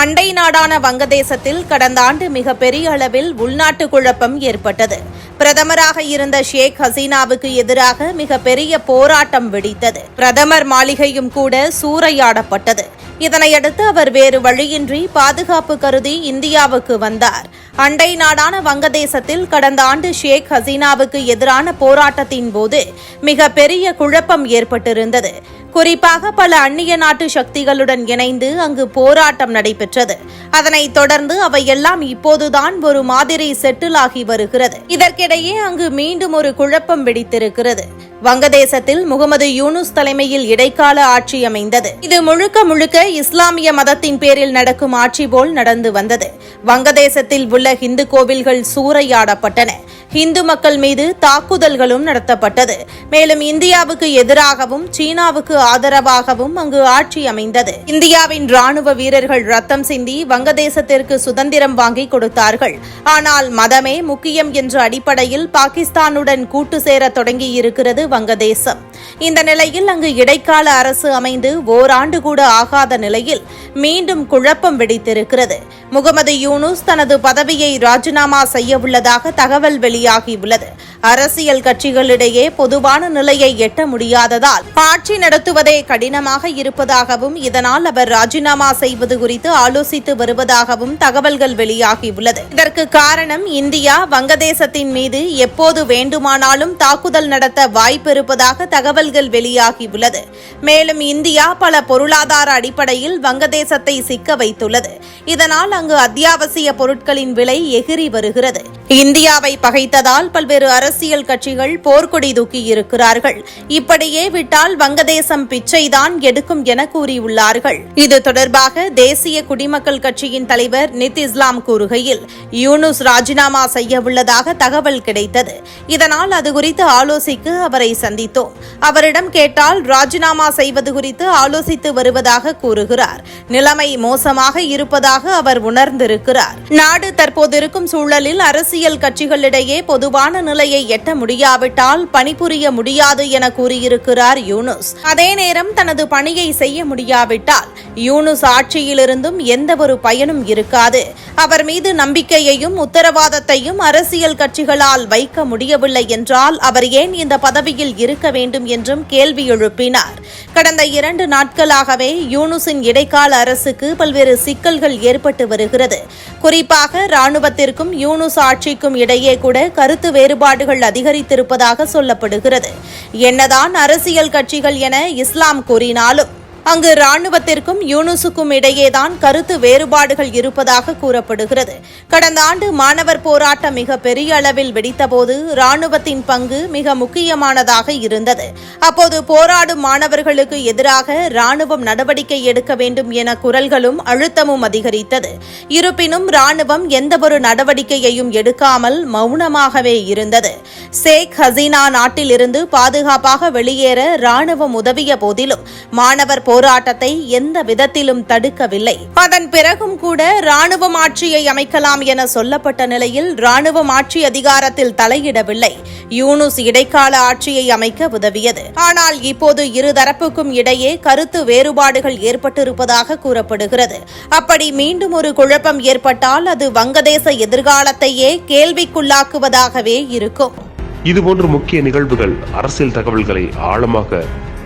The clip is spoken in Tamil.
அண்டை நாடான வங்கதேசத்தில் கடந்த ஆண்டு மிகப்பெரிய அளவில் உள்நாட்டு குழப்பம் ஏற்பட்டது. பிரதமராக இருந்த ஷேக் ஹசீனாவுக்கு எதிராக மிகப்பெரிய போராட்டம் வெடித்தது. பிரதமர் மாளிகையும் கூட சூறையாடப்பட்டது. இதனையடுத்து அவர் வேறு வழியின்றி பாதுகாப்பு கருதி இந்தியாவுக்கு வந்தார். அண்டை நாடான வங்கதேசத்தில் கடந்த ஆண்டு ஷேக் ஹசீனாவுக்கு எதிரான போராட்டத்தின் போது மிக பெரிய குழப்பம் ஏற்பட்டிருந்தது. குறிப்பாக பல அந்நிய நாட்டு சக்திகளுடன் இணைந்து அங்கு போராட்டம் நடைபெற்றது. அதனைத் தொடர்ந்து அவையெல்லாம் இப்போதுதான் ஒரு மாதிரி செட்டில் ஆகி வருகிறது. இதற்கிடையே அங்கு மீண்டும் ஒரு குழப்பம் வெடித்திருக்கிறது. வங்கதேசத்தில் முகமது யூனுஸ் தலைமையில் இடைக்கால ஆட்சி அமைந்தது. இது முழுக்க முழுக்க இஸ்லாமிய மதத்தின் பேரில் நடக்கும் ஆட்சி போல் நடந்து வந்தது. வங்கதேசத்தில் உள்ள இந்து கோவில்கள் சூறையாடப்பட்டன. இந்து மக்கள் மீது தாக்குதல்களும் நடத்தப்பட்டது. மேலும் இந்தியாவுக்கு எதிராகவும் சீனாவுக்கு ஆதரவாகவும் அங்கு ஆட்சி அமைந்தது. இந்தியாவின் ராணுவ வீரர்கள் ரத்தம் சிந்தி வங்கதேசத்திற்கு சுதந்திரம் வாங்கி கொடுத்தார்கள். ஆனால் மதமே முக்கியம் என்ற அடிப்படையில் பாகிஸ்தானுடன் கூட்டு சேர தொடங்கியிருக்கிறது வங்கதேசம். இந்த நிலையில் அங்கு இடைக்கால அரசு அமைந்து ஓராண்டு கூட ஆகாத நிலையில் மீண்டும் குழப்பம் வெடித்திருக்கிறது. முகமது யூனுஸ் தனது பதவியை ராஜினாமா செய்ய உள்ளதாக தகவல் வெளியாகியுள்ளது. அரசியல் கட்சிகளிடையே பொதுவான நிலையை எட்ட முடியாததால் ஆட்சி நடத்துவதே கடினமாக இருப்பதாகவும் இதனால் அவர் ராஜினாமா செய்வது குறித்து ஆலோசித்து வருவதாகவும் தகவல்கள் வெளியாகியுள்ளது. இதற்கு காரணம் இந்தியா வங்கதேசத்தின் மீது எப்போது வேண்டுமானாலும் தாக்குதல் நடத்த வாய்ப்பிருப்பதாக தகவல்கள் வெளியாகியுள்ளது. மேலும் இந்தியா பல பொருளாதார அடிப்படையில் வங்கதேசத்தை சிக்க வைத்துள்ளது. இதனால் அங்கு அத்தியாவசிய பொருட்களின் விலை எகிரி வருகிறது. இந்தியாவை பகைத்ததால் பல்வேறு அரசியல் கட்சிகள் போர்க்கொடி தூக்கி இருக்கிறார்கள். இப்படியே விட்டால் வங்கதேசம் பிச்சைதான் எடுக்கும் என கூறியுள்ளார்கள். இது தொடர்பாக தேசிய குடிமக்கள் கட்சியின் தலைவர் நித் இஸ்லாம் கூறுகையில் யூனுஸ் ராஜினாமா செய்ய உள்ளதாக தகவல் கிடைத்தது. இதனால் அது குறித்து ஆலோசிக்க அவரை சந்தித்தோம். அவரிடம் கேட்டால் ராஜினாமா செய்வது குறித்து ஆலோசித்து வருவதாக கூறுகிறார். நிலைமை மோசமாக இருப்பதாக அவர் உணர்ந்திருக்கிறார். நாடு தற்போது இருக்கும் சூழலில் அரசியல் அரசியல் கட்சிகளிடையே பொதுவான நிலையை எட்ட முடியாவிட்டால் பணிபுரிய முடியாது என கூறியிருக்கிறார் யூனுஸ். அதே நேரம் தனது பணியை செய்ய முடியாவிட்டால் யூனுஸ் ஆட்சியிலிருந்தும் எந்த ஒரு பயனும் இருக்காது. அவர் மீது நம்பிக்கையையும் உத்தரவாதத்தையும் அரசியல் கட்சிகளால் வைக்க முடியவில்லை என்றால் அவர் ஏன் இந்த பதவியில் இருக்க வேண்டும் என்றும் கேள்வி எழுப்பினார். கடந்த இரண்டு நாட்களாகவே யூனுஸின் இடைக்கால அரசுக்கு பல்வேறு சிக்கல்கள் ஏற்பட்டு வருகிறது. குறிப்பாக ராணுவத்திற்கும் யூனுஸ் ஆட்சி கட்சிக்கும் இடையே கூட கருத்து வேறுபாடுகள் அதிகரித்திருப்பதாக சொல்லப்படுகிறது. என்னதான் அரசியல் கட்சிகள் என இஸ்லாம் கூறினாலும் அங்கு ராணுவத்திற்கும் யூனுசுக்கும் இடையேதான் கருத்து வேறுபாடுகள் இருப்பதாக கூறப்படுகிறது. கடந்த ஆண்டு மாணவர் போராட்டம் மிக பெரிய அளவில் வெடித்தபோது ராணுவத்தின் பங்கு மிக முக்கியமானதாக இருந்தது. அப்போது போராடும் மாணவர்களுக்கு எதிராக ராணுவம் நடவடிக்கை எடுக்க வேண்டும் என குரல்களும் அழுத்தமும் அதிகரித்தது. இருப்பினும் ராணுவம் எந்தவொரு நடவடிக்கையையும் எடுக்காமல் மௌனமாகவே இருந்தது. ஷேக் ஹசீனா நாட்டிலிருந்து பாதுகாப்பாக வெளியேற ராணுவம் உதவிய போதிலும் மாணவர் போராட்டத்தை எந்த விதத்திலும் தடுக்கவில்லை. அதன் பிறகும் கூட ராணுவம் ஆட்சியை அமைக்கலாம் என சொல்லப்பட்ட நிலையில் ராணுவம் ஆட்சி அதிகாரத்தில் தலையிடவில்லை. யூனுஸ் இடைக்கால ஆட்சியை அமைக்க உதவியது. ஆனால் இப்போது இருதரப்புக்கும் இடையே கருத்து வேறுபாடுகள் ஏற்பட்டிருப்பதாக கூறப்படுகிறது. அப்படி மீண்டும் ஒரு குழப்பம் ஏற்பட்டால் அது வங்கதேச எதிர்காலத்தையே கேள்விக்குள்ளாக்குவதாகவே இருக்கும். இதுபோன்ற முக்கிய நிகழ்வுகள் அரசியல் தகவல்களை ஆழமாக